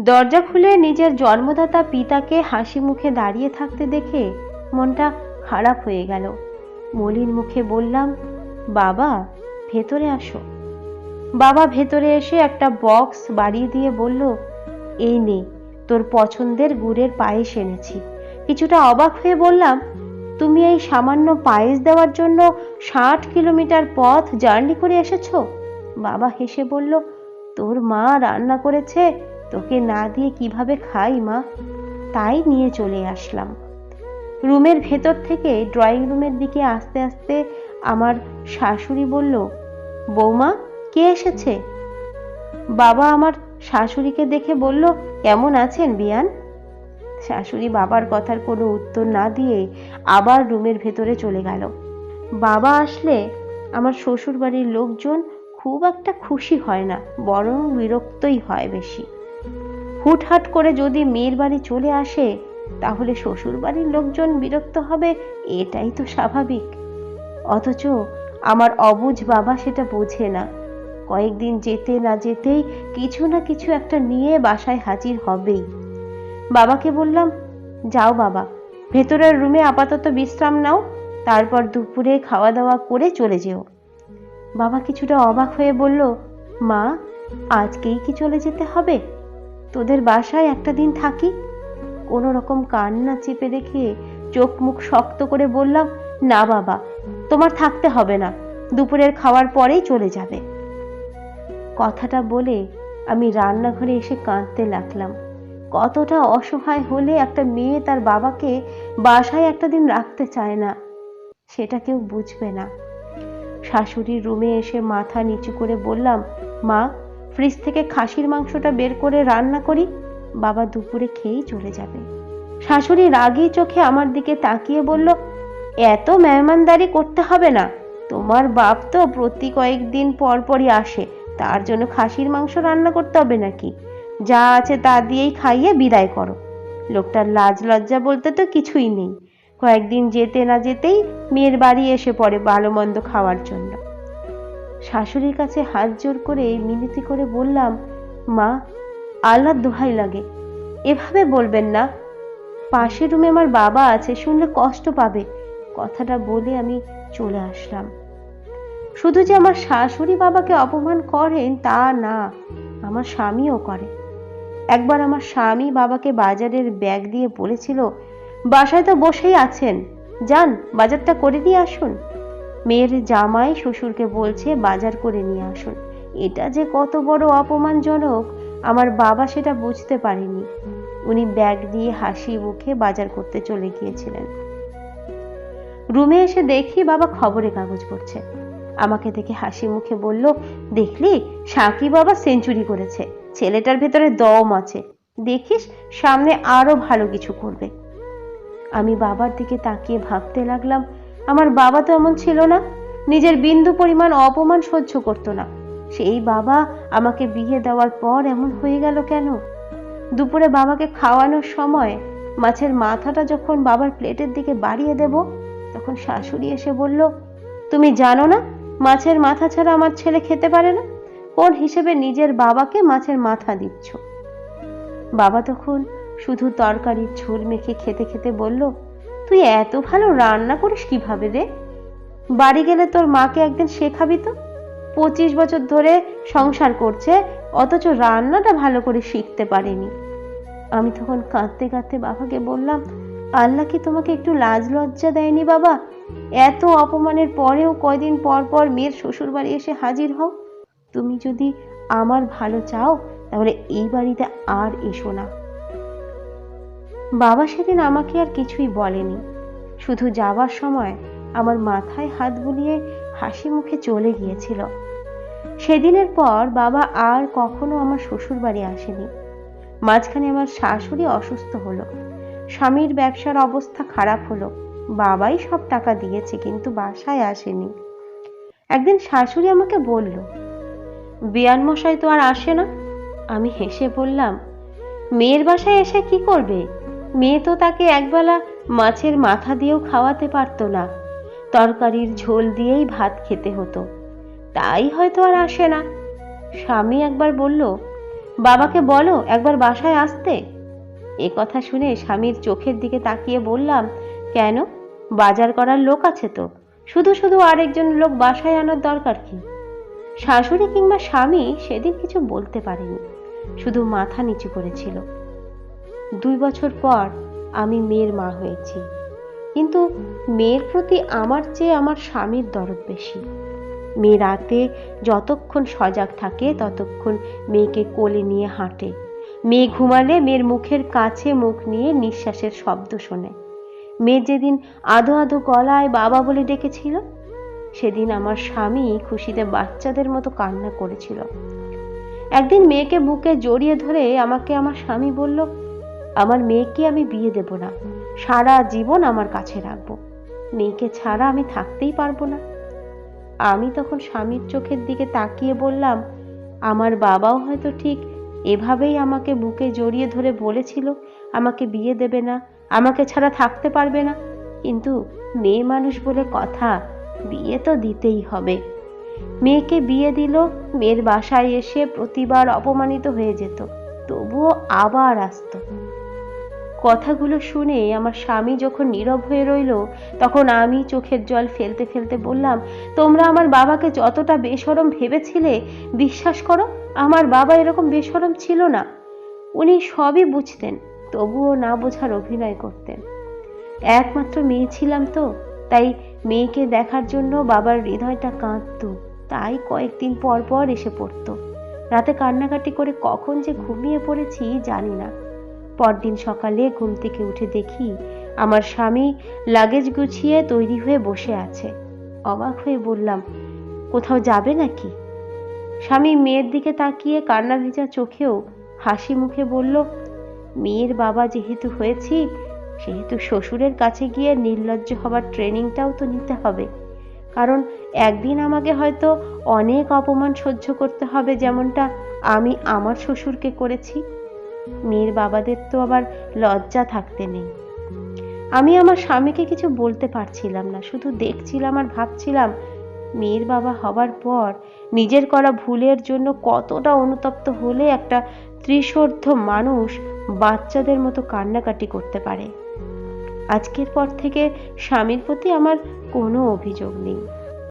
দরজা খুলে নিজের জন্মদাতা পিতাকে হাসি মুখে দাঁড়িয়ে থাকতে দেখে মনটা খারাপ হয়ে গেল। মলিন মুখে বললাম, বাবা, ভেতরে আসো। বাবা ভেতরে এসে একটা বক্স বাড়িয়ে দিয়ে বলল, এই নে, তোর পছন্দের গুড়ের পায়েস এনেছি। কিছুটা অবাক হয়ে বললাম, তুমি এই সামান্য পায়েস দেওয়ার জন্য ষাট কিলোমিটার পথ জার্নি করে এসেছ? বাবা হেসে বলল, তোর মা রান্না করেছে তোকে না দিয়ে কীভাবে খাই, মা? তাই নিয়ে চলে আসলাম। রুমের ভেতর থেকে ড্রয়িং রুমের দিকে আস্তে আস্তে আমার শাশুড়ি বলল, বৌমা, কে এসেছে? বাবা আমার শাশুড়িকে দেখে বলল, কেমন আছেন, বিয়ান? শাশুড়ি বাবার কথার কোনো উত্তর না দিয়ে আবার রুমের ভেতরে চলে গেল। বাবা আসলে আমার শ্বশুর বাড়ির লোকজন খুব একটা খুশি হয় না, বরং বিরক্তই হয় বেশি। হুটহাট করে যদি মেয়ের বাড়ি চলে আসে, তাহলে শ্বশুর বাড়ির লোকজন বিরক্ত হবে, এটাই তো স্বাভাবিক। অথচ আমার অবুঝ বাবা সেটা বোঝে না। কয়েকদিন যেতে না যেতেই কিছু না কিছু একটা নিয়ে বাসায় হাজির হবেই। বাবাকে বললাম, যাও বাবা, ভেতরের রুমে আপাতত বিশ্রাম নাও, তারপর দুপুরে খাওয়া দাওয়া করে চলে যেও। বাবা কিছুটা অবাক হয়ে বলল, মা, আজকেই কি চলে যেতে হবে? তোদের বাসায় একটা দিন থাকি? কোনো রকম কান্না চেপে রেখে চোখ মুখ শক্ত করে বললাম, না বাবা, তোমার থাকতে হবে না, দুপুরের খাওয়ার পরেই চলে যাবে। কথাটা বলে আমি রান্নাঘরে এসে কাঁদতে লাগলাম। কতটা অসহায় হলে একটা মেয়ে তার বাবাকে বাসায় একটা দিন রাখতে চায় না, সেটা কেউ বুঝবে না। শাশুড়ির রুমে এসে মাথা নিচু করে বললাম, মা ফ্রিজ থেকে খাসির মাংসটা বের করে রান্না করি, বাবা দুপুরে খেয়েই চলে যাবে। শাশুড়ি রাগী চোখে আমার দিকে তাকিয়ে বলল, এত মেহমানদারি করতে হবে না, তোমার বাপ তো প্রতি কয়েকদিন পর পরই আসে, তার জন্য খাসির মাংস রান্না করতে হবে নাকি? যা আছে তা দিয়েই খাইয়ে বিদায় করো। লোকটার লাজ লজ্জা বলতে তো কিছুই নেই। কয়েকদিন যেতে না যেতেই মেয়ের বাড়ি এসে পড়ে ভালো মন্দ খাওয়ার জন্য। শাশুড়ির কাছে হাত জোর করে মিনতি করে বললাম, মা আল্লাহর দোহাই লাগে। এভাবে বলবেন না। পাশের রুমে আমার বাবা আছে, শুনলে কষ্ট পাবে। কথাটা বলে আমি চলে আসলাম। শুধু যে আমার শাশুড়ি বাবাকে অপমান করেন তা না, আমার স্বামীও করে। একবার আমার স্বামী বাবাকে বাজারের ব্যাগ দিয়ে বলেছিল, বাসায় তো বসেই আছেন। যান, বাজারটা করে দিয়ে আসুন। মেয়ের জামাই শ্বশুরকে বলছে, বাজার করে নিয়ে আসুন। এটা যে কত বড় অপমানজনক, আমার বাবা সেটা বুঝতে পারেনি। উনি ব্যাগ দিয়ে হাসি মুখে বাজার করতে চলে গিয়েছিলেন। রুমে এসে দেখি বাবা খবরে কাগজ পড়ছে। আমাকে দেখে হাসি মুখে বলল, দেখলি, সাকি বাবা সেঞ্চুরি করেছে। ছেলেটার ভেতরে দম আছে। দেখিস, সামনে আরও ভালো কিছু করবে। আমি বাবার দিকে তাকিয়ে ভাবতে লাগলাম আমার বাবা তো এমন ছিল না। নিজের বিন্দু পরিমাণ অপমান সহ্য করতো না। সেই বাবা আমাকে বিয়ে দেওয়ার পর এমন হয়ে গেল কেন? দুপুরে বাবাকে খাওয়ানোর সময় মাছের মাথাটা যখন বাবার প্লেটের দিকে বাড়িয়ে দেব, তখন শাশুড়ি এসে বলল, তুমি জানো না, মাছের মাথা ছাড়া আমার ছেলে খেতে পারে না? কোন হিসেবে নিজের বাবাকে মাছের মাথা দিচ্ছ? বাবা তখন শুধু তরকারির ঝোল মেখে খেতে খেতে বলল তুই এত ভালো রান্না করিস কীভাবে রে? বাড়ি গেলে তোর মাকে একদিন শেখাবি তো? পঁচিশ বছর ধরে সংসার করছে, অথচ রান্নাটা ভালো করে শিখতে পারেনি। আমি তখন কাঁদতে কাঁদতে বাবাকে বললাম, আল্লাহ কি তোমাকে একটু লাজ লজ্জা দেয়নি বাবা? এত অপমানের পরেও কয়দিন পর পর মেয়ের শ্বশুর বাড়ি এসে হাজির হও। তুমি যদি আমার ভালো চাও, তাহলে এই বাড়িতে আর এসো না। বাবা সেদিন আমাকে আর কিছুই বলেনি। শুধু যাওয়ার সময় আমার মাথায় হাত বুলিয়ে হাসি মুখে চলে গিয়েছিল। সেদিনের পর বাবা আর কখনো আমার শ্বশুর বাড়ি আসেনি। মাঝখানে আমার শাশুড়ি অসুস্থ হলো। স্বামীর ব্যবসার অবস্থা খারাপ হলো। বাবাই সব টাকা দিয়েছে কিন্তু বাসায় আসেনি। একদিন শাশুড়ি আমাকে বলল বিয়ান মশাই তো আর আসে না? আমি হেসে বললাম, মেয়ের বাসায় এসে কি করবে? মেয়ে তো তাকে একবেলা মাছের মাথা দিয়েও খাওয়াতে পারতো না। তরকারির ঝোল দিয়েই ভাত খেতে হতো। তাই হয়তো আর আসে না। স্বামী একবার বলল, বাবাকে বলো, একবার বাসায় আসতে। এ কথা শুনে স্বামীর চোখের দিকে তাকিয়ে বললাম, কেন? বাজার করার লোক আছে তো। শুধু শুধু আরেকজন লোক বাসায় আনার দরকার কি? শাশুড়ি কিংবা স্বামী সেদিন কিছু বলতে পারেনি। শুধু মাথা নিচু করেছিল। দুই বছর পর আমি মেয়ের মা হয়েছি। কিন্তু মেয়ের প্রতি আমার চেয়ে আমার স্বামীর দরদ বেশি। মেয়ে রাতে যতক্ষণ সজাগ থাকে, ততক্ষণ মেয়েকে কোলে নিয়ে হাঁটে। মেয়ে ঘুমালে মেয়ের মুখের কাছে মুখ নিয়ে নিঃশ্বাসের শব্দ শোনে। মেয়ে যেদিন আধো আধো গলায় বাবা বলে ডেকেছিল, সেদিন আমার স্বামী খুশিতে বাচ্চাদের মতো কান্না করেছিল। একদিন মেয়েকে বুকে জড়িয়ে ধরে আমাকে আমার স্বামী বলল আমার মেয়েকে আমি বিয়ে দেব না। সারা জীবন আমার কাছে রাখব। মেয়েকে ছাড়া আমি থাকতেই পারব না। আমি তখন স্বামীর চোখের দিকে তাকিয়ে বললাম, আমার বাবাও হয়তো ঠিক এভাবেই আমাকে বুকে জড়িয়ে ধরে বলেছিল, আমাকে বিয়ে দেবে না, আমাকে ছাড়া থাকতে পারবে না। কিন্তু মেয়ে মানুষ বলে কথা, বিয়ে তো দিতেই হবে। মেয়েকে বিয়ে দিল, মেয়ের বাসায় এসে প্রতিবার অপমানিত হয়ে যেত, তবুও আবার আসতো। কথাগুলো শুনে আমার স্বামী যখন নীরব হয়ে রইল, তখন আমি চোখের জল ফেলতে ফেলতে বললাম, তোমরা আমার বাবাকে যতটা বেসরম ভেবেছিলে, বিশ্বাস করো, আমার বাবা এরকম বেসরম ছিল না। উনি সবই বুঝতেন, তবুও না বোঝার অভিনয় করতেন। একমাত্র মেয়ে ছিলাম তো, তাই মেয়েকে দেখার জন্য বাবার হৃদয়টা কাঁদত, তাই কয়েকদিন পর পর এসে পড়তো। রাতে কান্নাকাটি করে কখন যে ঘুমিয়ে পড়েছি জানি না। পরদিন সকালে ঘুম থেকে উঠে দেখি আমার স্বামী লাগেজ গুছিয়ে তৈরি হয়ে বসে আছে। অবাক হয়ে বললাম, কোথাও যাবে নাকি? স্বামী মেয়ের দিকে তাকিয়ে কান্না ভেজা চোখেও হাসি মুখে বলল, মেয়ের বাবা যেহেতু হয়েছি, সেহেতু শ্বশুরের কাছে গিয়ে নির্লজ্জ হবার ট্রেনিংটাও তো নিতে হবে। কারণ একদিন আমাকে হয়তো অনেক অপমান সহ্য করতে হবে যেমনটা আমি আমার শ্বশুরকে করেছি। মেয়ের বাবাদের তো আবার লজ্জা থাকতে নেই। আমি আমার স্বামীকে কিছু বলতে পারছিলাম না, শুধু দেখছিলাম আর ভাবছিলাম, মেয়ের বাবা হবার পর নিজের করা ভুলের জন্য কতটা অনুতপ্ত হলে একটা ত্রিশোর্ধ মানুষ বাচ্চাদের মতো কান্নাকাটি করতে পারে। আজকের পর থেকে স্বামীর প্রতি আমার কোনো অভিযোগ নেই।